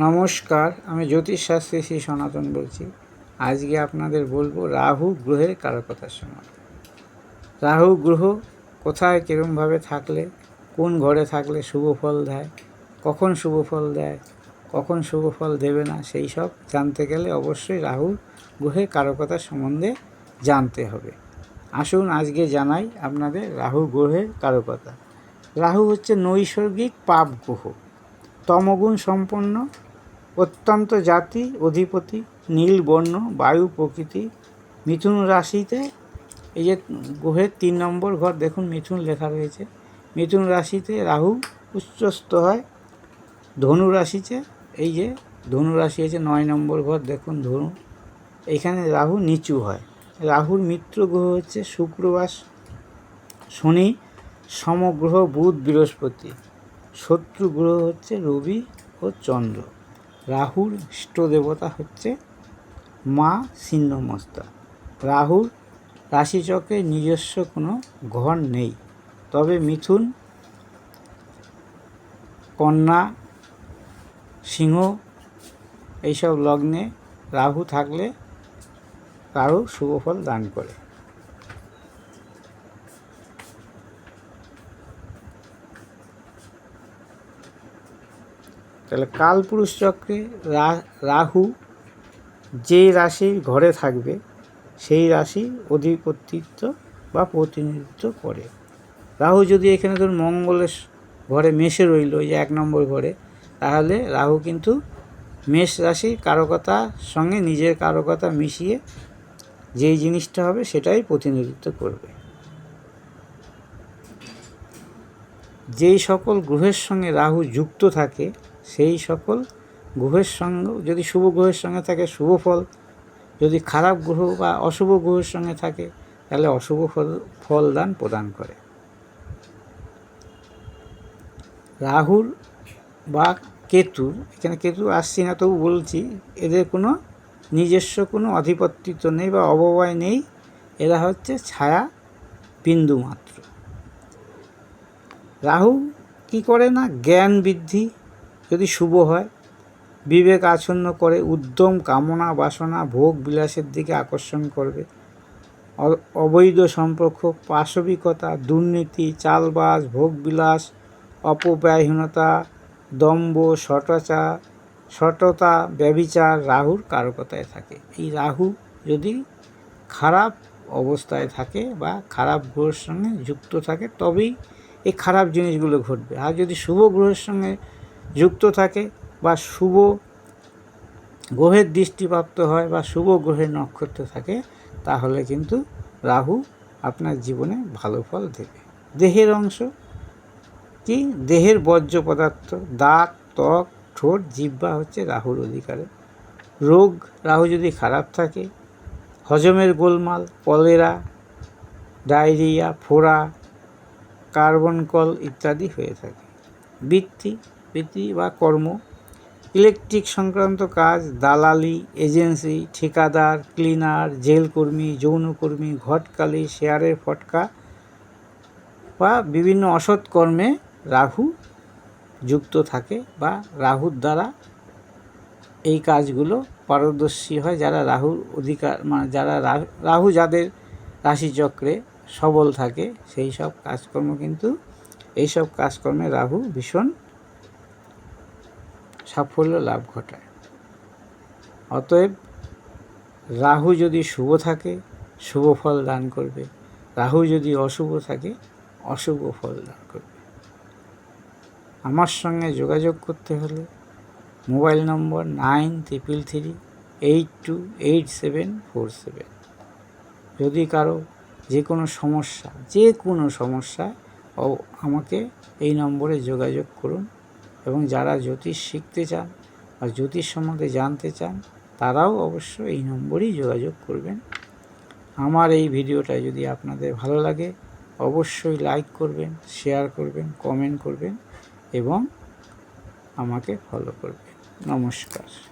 নমস্কার, আমি জ্যোতিষশাস্ত্রী শ্রী সনাতন বলছি। আজকে আপনাদের বলব রাহু গ্রহের কারকতার সময় রাহু গ্রহ কোথায়, কীরমভাবে থাকলে, কোন ঘরে থাকলে শুভ ফল দেয়, কখন শুভ ফল দেয়, কখন শুভ ফল দেবে না, সেই সব জানতে গেলে অবশ্যই রাহু গ্রহের কারকতার সম্বন্ধে জানতে হবে। আসুন আজকে জানাই আপনাদের রাহু গ্রহের কারকতা। রাহু হচ্ছে নৈসর্গিক পাপ গ্রহ। তমগুণ সম্পন্ন অত্যন্ত জাতি, অধিপতি, নীল বর্ণ, বায়ু, প্রকৃতি, মিথুন রাশিতে এই যে গ্রহের তিন নম্বর ঘর, দেখুন মিথুন লেখা রয়েছে। মিথুন রাশিতে রাহু উচ্চস্থ হয়, ধনু রাশিতে এই যে ধনু রাশি আছে নয় নম্বর ঘর, দেখুন ধনু। এখানে রাহু নিচু হয়। রাহুর মিত্র গ্রহ হচ্ছে শুক্রবাস, শনি, সমগ্রহ বুধ, বৃহস্পতি। শত্রু গ্রহ হচ্ছে রবি ও চন্দ্র। রাহুর ইষ্ট দেবতা হচ্ছে মা ছিন্নমস্তা রাহুর রাশিচক্রে নিজস্ব কোনো ঘর নেই। তবে মিথুন, কন্যা, সিংহ এইসব লগ্নে রাহু থাকলে রাহু শুভফল দান করে। তাহলে কালপুরুষ চক্রে রাহু যে রাশির ঘরে থাকবে, সেই রাশি অধিপতিত্ব বা প্রতিনিধিত্ব করে। রাহু যদি এখানে ধরুন মঙ্গলের ঘরে মেষে রইল ওই যে এক নম্বর ঘরে, তাহলে রাহু কিন্তু মেষ রাশির কারকতার সঙ্গে নিজের কারকতা মিশিয়ে যেই জিনিসটা হবে সেটাই প্রতিনিধিত্ব করবে। যেই সকল গ্রহের সঙ্গে রাহু যুক্ত থাকে সেই সকল গ্রহের সঙ্গে, যদি শুভ গ্রহের সঙ্গে থাকে, শুভ ফল। যদি খারাপ গ্রহ বা অশুভ গ্রহের সঙ্গে থাকে, তাহলে অশুভ ফল, ফলদান প্রদান করে। রাহুর বা কেতুর, এখানে কেতু আসছি না, তবু বলছি, এদের কোনো নিজস্ব কোনো আধিপত্যিত্ব নেই বা অববয় নেই। এরা হচ্ছে ছায়া বিন্দু মাত্র রাহু কি করে না? জ্ঞান বৃদ্ধি যদি শুভ হয়, বিবেক আচ্ছন্ন করে উদ্যম, কামনা, বাসনা, ভোগ বিলাসের দিকে আকর্ষণ করবে। অবৈধ সম্পর্ক, পাশবিকতা, দুর্নীতি, চালবাজ ভোগবিলাস অপব্যয়হীনতা, দম্ভ সটাচা সটতা ব্যবিচার রাহুর কারকতায় থাকে। এই রাহু যদি খারাপ অবস্থায় থাকে বা খারাপ গ্রহের সঙ্গে যুক্ত থাকে, তবেই এই খারাপ জিনিসগুলো ঘটবে। আর যদি শুভ গ্রহের সঙ্গে যুক্ত থাকে বা শুভ গ্রহের দৃষ্টিপ্রাপ্ত হয় বা শুভ গ্রহের নক্ষত্র থাকে, তাহলে কিন্তু রাহু আপনার জীবনে ভালো ফল দেবে। দেহের অংশ কি? দেহের বর্জ্য পদার্থ, দাঁত, ত্বক, ঠোঁট জিব্বা হচ্ছে রাহুর অধিকারে। রোগ, রাহু যদি খারাপ থাকে, হজমের গোলমাল, কলেরা, ডায়রিয়া, ফোড়া, কার্বন কল ইত্যাদি হয়ে থাকে। বৃত্তি বৃত্তি বা কর্ম, ইলেকট্রিক সংক্রান্ত কাজ, দালালি, এজেন্সি, ঠিকাদার, ক্লিনার, জেলকর্মী, যৌনকর্মী, ঘটকালি, শেয়ারের ফটকা বা বিভিন্ন অসৎ কর্মে রাহু যুক্ত থাকে বা রাহুর দ্বারা এই কাজগুলো পারদর্শী হয়, যারা রাহুর অধিকার মানে যারা রাহু- রাহু যাদের রাশিচক্রে সবল থাকে, সেই সব কাজকর্ম কিন্তু এইসব কাজকর্মে রাহু ভীষণ সাফল্য লাভ ঘটায়। অতএব রাহু যদি শুভ থাকে, শুভ ফল দান করবে। রাহু যদি অশুভ থাকে, অশুভ ফল দান করবে। আমার সঙ্গে যোগাযোগ করতে হলে mobile number nine triple three eight two eight seven four seven. যদি কারও যে কোনো সমস্যা যে কোনো সমস্যা আমাকে এই নম্বরে যোগাযোগ করুন। এবং যারা জ্যোতিষ শিখতে চান আর জ্যোতিষ সম্বন্ধে জানতে চান, তারাও অবশ্য এই নম্বরেই যোগাযোগ করবেন। আমার এই ভিডিওটা যদি আপনাদের ভালো লাগে, অবশ্যই লাইক করবেন, শেয়ার করবেন, কমেন্ট করবেন এবং আমাকে ফলো করবেন। নমস্কার।